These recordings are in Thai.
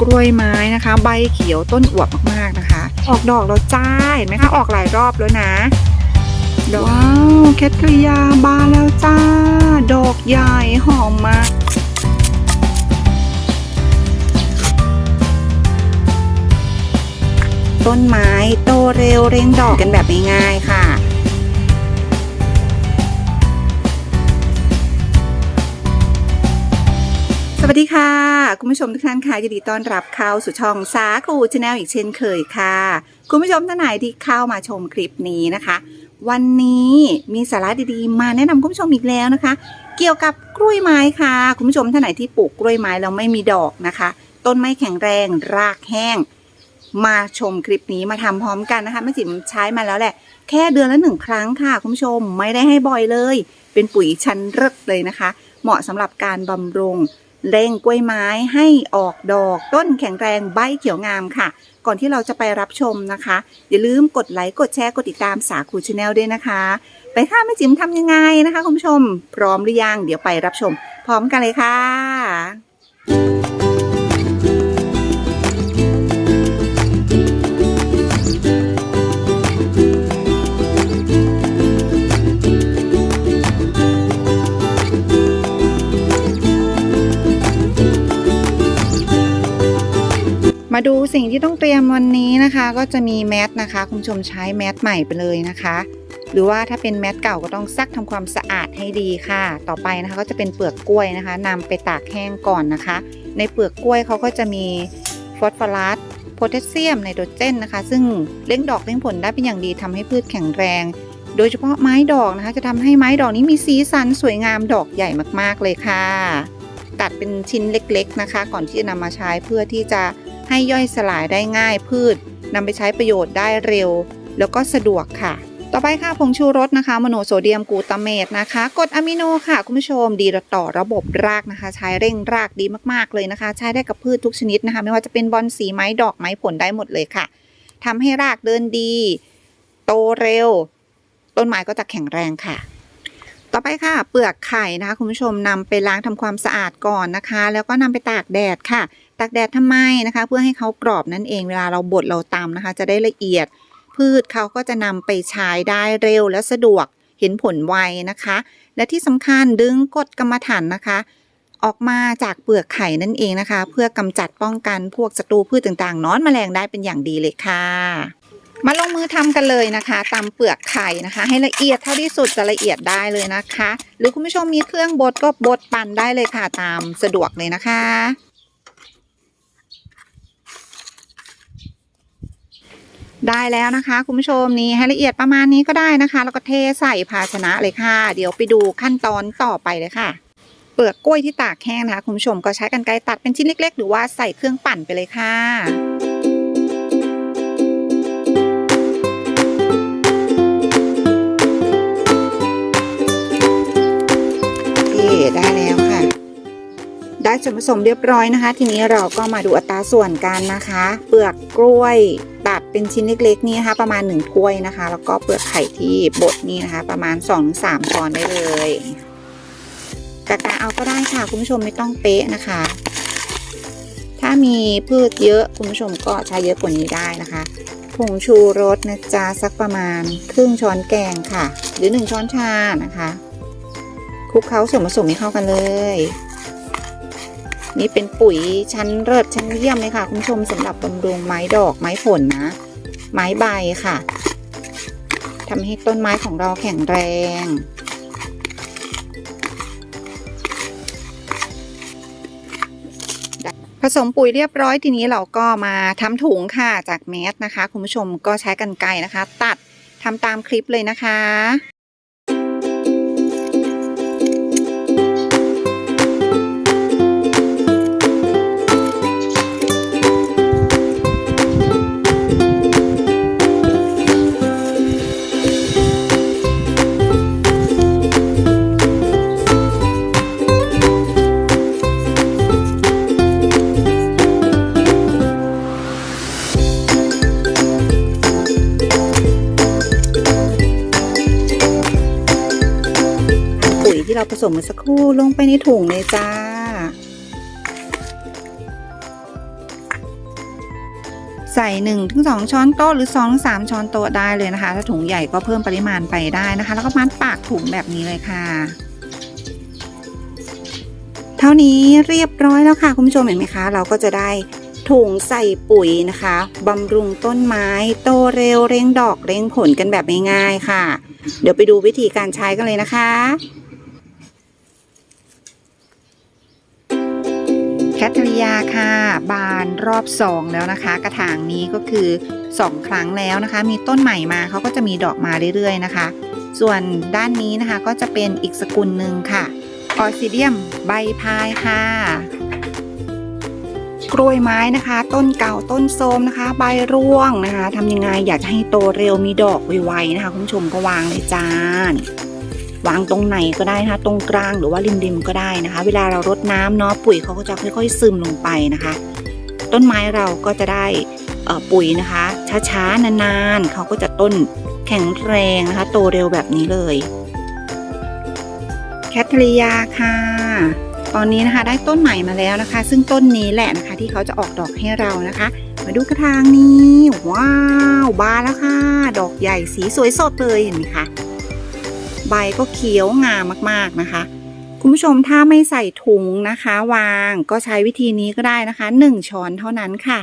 กล้วยไม้นะคะ ใบเขียวต้นอวบมากๆนะคะ ออกดอกแล้วจ้าเห็นไหมคะออกหลายรอบแล้วนะว้าวแคทริยาบานแล้วจ้า ดอกใหญ่หอมมากต้นไม้โตเร็วเร่งดอกกันแบบง่ายๆค่ะ วัสดีค่ะ คุณผู้ชมทุกท่านค่ะยินดีต้อนรับเข้าสู่ช่องสาคูชาแนลอีกเช่นเคยค่ะ คุณผู้ชมท่านไหนที่เข้ามาชมคลิปนี้นะคะ วันนี้มีสาระดีๆ มาแนะนำคุณผู้ชมอีกแล้วนะคะ เกี่ยวกับกล้วยไม้ค่ะ คุณผู้ชมท่านไหนที่ปลูกกล้วยไม้แล้วไม่มีดอกนะคะ ต้นไม่แข็งแรง รากแห้ง มาชมคลิปนี้มาทำพร้อมกันนะคะแม่จิ๋มใช้มาแล้วแหละ แค่เดือนละหนึ่งครั้งค่ะ คุณผู้ชมไม่ได้ให้บ่อยเลย เป็นปุ๋ยชั้นเลิศเลยนะคะ เหมาะสำหรับการบำรุง เร่งกล้วยไม้ให้ออกดอกต้นแข็งแรงใบเขียวงามค่ะ ก่อนที่เราจะไปรับชมนะคะ อย่าลืมกดไลค์กดแชร์กดติดตามสาคูชาแนลด้วยนะคะ ไปค่ะแม่จิ๋มทำยังไงนะคะคุณผู้ชม พร้อมหรือยังเดี๋ยวไปรับชม พร้อมกันเลยค่ะ สิ่งที่ต้องเตรียมวันนี้นะคะ ก็จะมีแมสนะคะ คุณชมใช้แมสใหม่ไปเลยนะคะ หรือว่าถ้าเป็นแมสเก่าก็ต้องซักทำความสะอาดให้ดีค่ะ ต่อไปนะคะก็จะเป็นเปลือกกล้วยนะคะนำไปตากแห้งก่อนนะคะ ในเปลือกกล้วยเขาก็จะมีฟอสฟอรัสโพแทสเซียมไนโตรเจนนะคะ ซึ่งเลี้ยงดอกเลี้ยงผลได้เป็นอย่างดีทำให้พืชแข็งแรง โดยเฉพาะไม้ดอกนะคะ จะทำให้ไม้ดอกนี้มีสีสันสวยงามดอกใหญ่มากๆเลยค่ะ ตัดเป็นชิ้นเล็กๆนะคะ ก่อนที่จะนำมาใช้เพื่อที่จะ ให้ย่อยสลายได้ง่ายพืชนำไปใช้ประโยชน์ได้เร็ว แล้วก็สะดวกค่ะ ต่อไปค่ะผงชูรสนะคะโมโนโซเดียมกูตาเมตนะคะกรดอะมิโนค่ะคุณผู้ชมดีต่อระบบรากนะคะ ใช้เร่งรากดีมากๆเลยนะคะ ใช้ได้กับพืชทุกชนิดนะคะ ไม่ว่าจะเป็นบอนสีไม้ดอกไม้ผลได้หมดเลยค่ะทำให้รากเดินดี โตเร็ว ต้นไม้ก็จะแข็งแรงค่ะต่อไปค่ะ เปลือกไข่นะคะคุณผู้ชมนำไปล้างทำความสะอาดก่อนนะคะ แล้วก็นำไปตากแดดค่ะ ตากแดดทำไมนะคะ เพื่อให้เขากรอบนั่นเองเวลาเราบดเราตำนะคะ จะได้ละเอียด พืชเขาก็จะนำไปใช้ได้เร็วและสะดวกเห็นผลไวนะคะ และที่สำคัญดึงกดกรรมฐานนะคะ ออกมาจากเปลือกไข่นั่นเองนะคะ เพื่อกำจัดป้องกันพวกศัตรูพืชต่างๆนอนแมลงได้เป็นอย่างดีเลยค่ะ มาลงมือทำกันเลยนะคะตำเปลือกไข่นะคะ ให้ละเอียดเท่าที่สุดจะละเอียดได้เลยนะคะ หรือคุณผู้ชมมีเครื่องบดก็บดปั่นได้เลยค่ะตามสะดวกเลยนะคะ ได้แล้วนะคะ คุณผู้ชมนี่ให้ละเอียดประมาณนี้ก็ได้นะคะ แล้วก็เทใส่ภาชนะเลยค่ะ เดี๋ยวไปดูขั้นตอนต่อไปเลยค่ะ เปลือกกล้วยที่ตากแห้งนะคะ คุณผู้ชมก็ใช้กรรไกรตัดเป็นชิ้นเล็ก ๆ หรือว่าใส่เครื่องปั่นไปเลยค่ะ ส่วนผสมเรียบร้อยนะคะ ทีนี้เราก็มาดูอัตราส่วนกันนะคะ เปลือกกล้วยตัดเป็นชิ้นเล็กๆนี่นะคะ ประมาณ1ถ้วยนะคะ แล้วก็เปลือกไข่ที่บดนี่นะคะ ประมาณ 2-3ช้อนได้เลยกะกะเอาก็ได้ค่ะคุณผู้ชมไม่ต้องเป๊ะนะคะ ถ้ามีพืชเยอะคุณผู้ชมก็ใช้เยอะกว่านี้ได้นะคะผงชูรสนะจ๊ะสักประมาณครึ่งช้อนแกงค่ะ หรือ 1 ช้อนชานะคะคลุกเคล้าส่วนผสมให้เข้ากันเลย นี่เป็นปุ๋ยชั้นเลิศชั้นเยี่ยมเลยค่ะ คุณผู้ชมสำหรับบำรุงไม้ดอกไม้ผลนะ ไม้ใบค่ะทำให้ต้นไม้ของเราแข็งแรงผสมปุ๋ยเรียบร้อยทีนี้เราก็มาทำถุงค่ะจากแมสนะคะ คุณผู้ชมก็ใช้กันไกรนะคะ ตัดทำตามคลิปเลยนะคะ ที่เราผสมเมื่อสักครู่ลงไปในถุงเลยจ้า ใส่1ถึง2ช้อนโต๊ะหรือ2ถึง3ช้อนโต๊ะได้เลยนะคะ ถ้าถุงใหญ่ก็เพิ่มปริมาณไปได้นะคะ แล้วก็มัดปากถุงแบบนี้เลยค่ะ เท่านี้เรียบร้อยแล้วค่ะคุณผู้ชมเห็นไหมคะ เราก็จะได้ถุงใส่ปุ๋ยนะคะบำรุงต้นไม้โตเร็วเร่งดอกเร่งผลกันแบบง่ายๆค่ะ เดี๋ยวไปดูวิธีการใช้กันเลยนะคะ แคทเธอรียาค่ะ บานรอบสองแล้วนะคะ กระถางนี้ก็คือ 2 ครั้งแล้วนะคะ มีต้นใหม่มาเขาก็จะมีดอกมาเรื่อยๆนะคะ ส่วนด้านนี้นะคะก็จะเป็นอีกสกุลหนึ่งค่ะออซิเดียมใบพายค่ะกล้วยไม้นะคะ ต้นเก่าต้นโทมนะคะ ใบร่วงนะคะทำยังไงอยากจะให้โตเร็วมีดอกไวๆนะคะ คุณผู้ชมก็วางเลยจ้าน วางตรงไหนก็ได้นะคะ ตรงกลางหรือว่าริมๆก็ได้นะคะ เวลาเรารดน้ำเนาะปุ๋ยเขาก็จะค่อยๆ ซึมลงไปนะคะ ต้นไม้เราก็จะได้ปุ๋ยนะคะ ช้าๆนานๆเขาก็จะต้นแข็งแรงนะคะ โตเร็วแบบนี้เลยแคทเรียาค่ะ ตอนนี้นะคะได้ต้นใหม่มาแล้วนะคะ ซึ่งต้นนี้แหละนะคะ ที่เขาจะออกดอกให้เรานะคะ มาดูกระถางนี้ ว้าว บานแล้วค่ะ ดอกใหญ่สีสวยสดเลยเห็นไหมคะ ใบก็เขียวงามมากๆนะคะ คุณผู้ชมถ้าไม่ใส่ถุงนะคะ วางก็ใช้วิธีนี้ก็ได้นะคะหนึ่งช้อนเท่านั้นค่ะ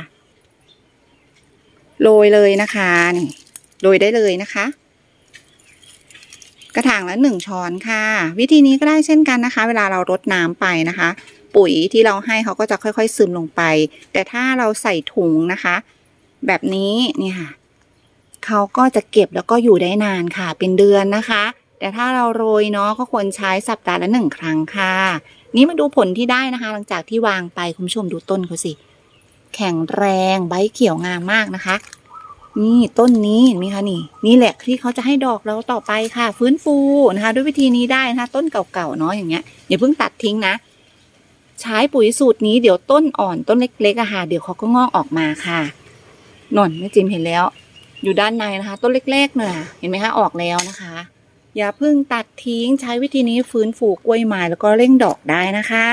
โรยเลยนะคะนี่โรยได้เลยนะคะ กระถางละหนึ่งช้อนค่ะ วิธีนี้ก็ได้เช่นกันนะคะ เวลาเรารดน้ำไปนะคะ ปุ๋ยที่เราให้เขาก็จะค่อยๆซึมลงไป แต่ถ้าเราใส่ถุงนะคะ แบบนี้เนี่ยค่ะเขาก็จะเก็บแล้วก็อยู่ได้นานค่ะ เป็นเดือนนะคะ แต่ถ้าเราโรยเนาะก็ควรใช้สัปดาห์ละหนึ่งครั้งค่ะ นี่มาดูผลที่ได้นะคะ หลังจากที่วางไปคุณผู้ชมดูต้นเขาสิ แข็งแรงใบเขียวงามมากนะคะ นี่ต้นนี้เห็นไหมคะนี่ นี่แหละที่เขาจะให้ดอกเราต่อไปค่ะ ฟื้นฟูนะคะ ด้วยวิธีนี้ได้นะคะ ต้นเก่าๆเนาะอย่างเงี้ยอย่าเพิ่งตัดทิ้งนะ ใช้ปุ๋ยสูตรนี้เดี๋ยวต้นอ่อนต้นเล็กๆอะค่ะเดี๋ยวเขาก็งอกออกมาค่ะนนแม่จิมเห็นแล้ว อยู่ด้านในนะคะ ต้นเล็กๆเนี่ยเห็นไหมคะออกแล้วนะคะ อย่าเพิ่งตัดทิ้งใช้วิธีนี้ฟื้นฟูกล้วยไม้แล้วก็เร่งดอกได้นะคะ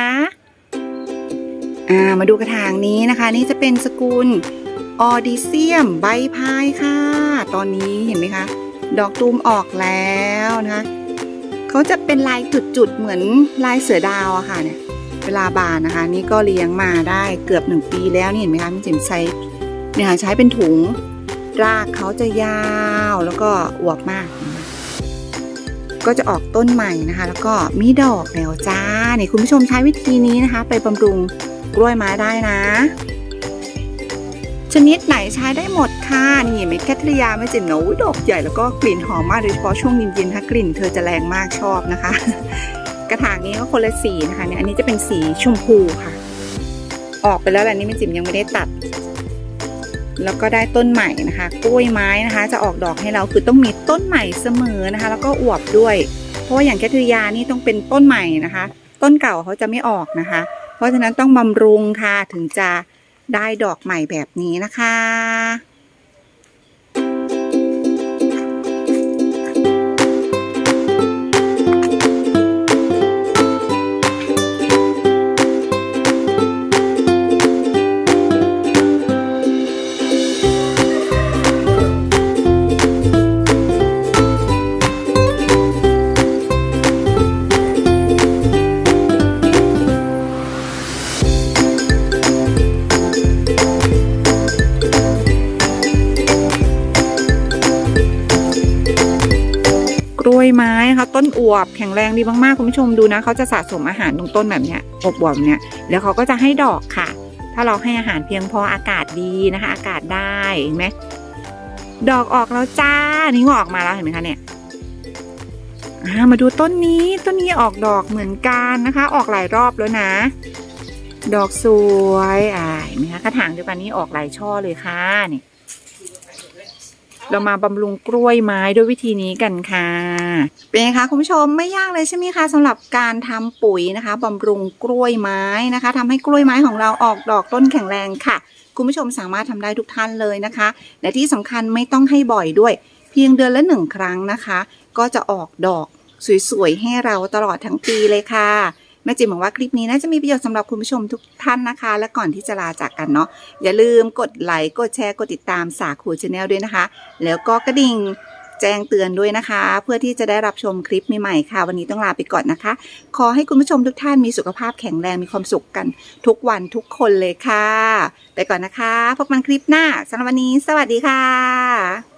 อ่ามาดูกระถางนี้นะคะ นี่จะเป็นสกุลออดิเซียมใบพายค่ะ ตอนนี้เห็นไหมคะ ดอกตูมออกแล้วนะคะเขาจะเป็นลายจุดๆเหมือนลายเสือดาวอะค่ะเนี่ยเวลาบานนะคะ นี่ก็เลี้ยงมาได้เกือบหนึ่งปีแล้วนี่เห็นไหมคะพี่จิ๋มใช้เนี่ยใช้เป็นถุงรากเขาจะยาวแล้วก็อวบมากนะคะ ก็จะออกต้นใหม่นะคะ แล้วก็มีดอกแล้วจ้านี่คุณผู้ชมใช้วิธีนี้นะคะ ไปบำรุงกล้วยไม้ได้นะ ชนิดไหนใช้ได้หมดค่ะนี่เห็นไหมแคทริยาไม่จิ๋มเนาะดอกใหญ่แล้วก็กลิ่นหอมมากโดยเฉพาะช่วงเย็นๆถ้ากลิ่นเธอจะแรงมากชอบนะคะ กระถางนี้ก็คนละสีนะคะเนี่ยอันนี้จะเป็นสีชมพูค่ะ ออกไปแล้วแหละนี่แม่จิ๋มยังไม่ได้ตัด แล้วก็ได้ต้นใหม่นะคะกล้วยไม้นะคะ จะออกดอกให้เราคือต้องมีต้นใหม่เสมอนะคะ แล้วก็อวบด้วย เพราะว่าอย่างแคทริยานี่ต้องเป็นต้นใหม่นะคะ ต้นเก่าเขาจะไม่ออกนะคะ เพราะฉะนั้นต้องบำรุงค่ะถึงจะได้ดอกใหม่แบบนี้นะคะ กล้วยไม้นะคะต้นอวบแข็งแรงดีมากๆคุณผู้ชมดูนะเขาจะสะสมอาหารตรงต้นแบบเนี้ยอบอวบๆเนี่ยแล้วเขาก็จะให้ดอกค่ะ ถ้าเราให้อาหารเพียงพออากาศดีนะคะ อากาศได้เห็นไหมดอกออกแล้วจ้านี่งอออกมาแล้วเห็นไหมคะเนี่ยามาดูต้นนี้ต้นนี้ออกดอกเหมือนกันนะคะ ออกหลายรอบแล้วนะ ดอกสวยอ่าเห็นไหมคะกระถางเดียวกันนี้ออกหลายช่อเลยค่ะนี่ เรามาบำรุงกล้วยไม้ด้วยวิธีนี้กันค่ะ เป็นไงคะคุณผู้ชมไม่ยากเลยใช่ไหมคะสำหรับการทำปุ๋ยนะคะบำรุงกล้วยไม้นะคะทำให้กล้วยไม้ของเราออกดอกต้นแข็งแรงค่ะ คุณผู้ชมสามารถทำได้ทุกท่านเลยนะคะ และที่สำคัญไม่ต้องให้บ่อยด้วย เพียงเดือนละหนึ่งครั้งนะคะ ก็จะออกดอกสวยๆให้เราตลอดทั้งปีเลยค่ะ แม่จิมหวังว่าคลิปนี้น่าจะมีประโยชน์สำหรับคุณผู้ชมทุกท่านนะคะ และก่อนที่จะลาจากกันเนาะอย่าลืมกดไลค์กดแชร์กดติดตามสาคูชาแนลด้วยนะคะ แล้วก็กระดิ่งแจ้งเตือนด้วยนะคะ เพื่อที่จะได้รับชมคลิปใหม่ๆค่ะ วันนี้ต้องลาไปก่อนนะคะ ขอให้คุณผู้ชมทุกท่านมีสุขภาพแข็งแรงมีความสุขกัน ทุกวันทุกคนเลยค่ะ ไปก่อนนะคะ พบกันคลิปหน้าสำหรับวันนี้ สวัสดีค่ะ